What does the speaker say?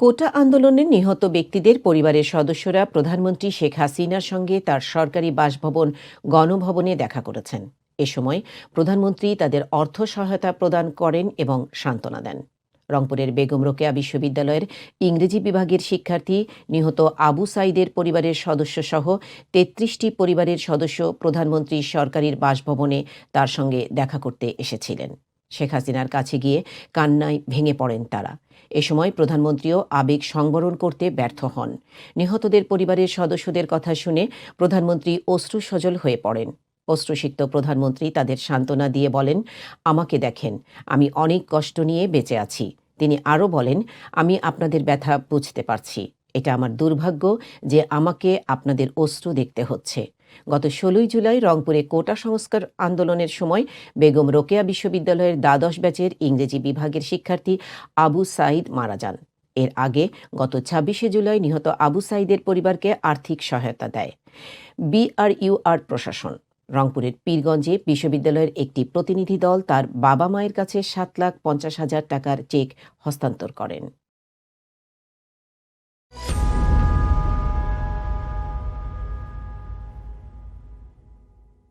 কোটা আন্দোলনে নিহত ব্যক্তিদের পরিবারের সদস্যরা প্রধানমন্ত্রী শেখ হাসিনার সঙ্গে তার সরকারি বাসভবন গণভবনে দেখা করেছেন। এ সময় প্রধানমন্ত্রী তাদের অর্থ সহায়তা প্রদান করেন এবং সান্ত্বনা দেন। রংপুরের বেগম রোকেয়া বিশ্ববিদ্যালয়ের ইংরেজি বিভাগের শিক্ষার্থী নিহত আবু সাইদের পরিবারের সদস্য সহ তেত্রিশটি পরিবারের সদস্য প্রধানমন্ত্রী সরকারির বাসভবনে তার সঙ্গে দেখা করতে এসেছিলেন। শেখ হাসিনার কাছে গিয়ে কান্নায় ভেঙে পড়েন তারা। এ সময় প্রধানমন্ত্রীও আবেগ সংবরণ করতে ব্যর্থ হন। নিহতদের পরিবারের সদস্যদের কথা শুনে প্রধানমন্ত্রী অশ্রু সজল হয়ে পড়েন। অশ্রুসিক্ত প্রধানমন্ত্রী তাদের সান্ত্বনা দিয়ে বলেন, আমাকে দেখেন, আমি অনেক কষ্ট নিয়ে বেঁচে আছি। তিনি আরও বলেন, আমি আপনাদের ব্যথা বুঝতে পারছি। এটা আমার দুর্ভাগ্য যে আমাকে আপনাদের অশ্রু দেখতে হচ্ছে। গত ষোলোই জুলাই রংপুরে কোটা সংস্কার আন্দোলনের সময় বেগম রোকেয়া বিশ্ববিদ্যালয়ের দ্বাদশ ব্যাচের ইংরেজি বিভাগের শিক্ষার্থী আবু সাইদ মারা যান। এর আগে গত ছাব্বিশে জুলাই নিহত আবু সাইদের পরিবারকে আর্থিক সহায়তা দেয় বিআরইউআর প্রশাসন। রংপুরের পীরগঞ্জে বিশ্ববিদ্যালয়ের একটি প্রতিনিধি দল তার বাবা মায়ের কাছে সাত লাখ পঞ্চাশ হাজার টাকার চেক হস্তান্তর করেন।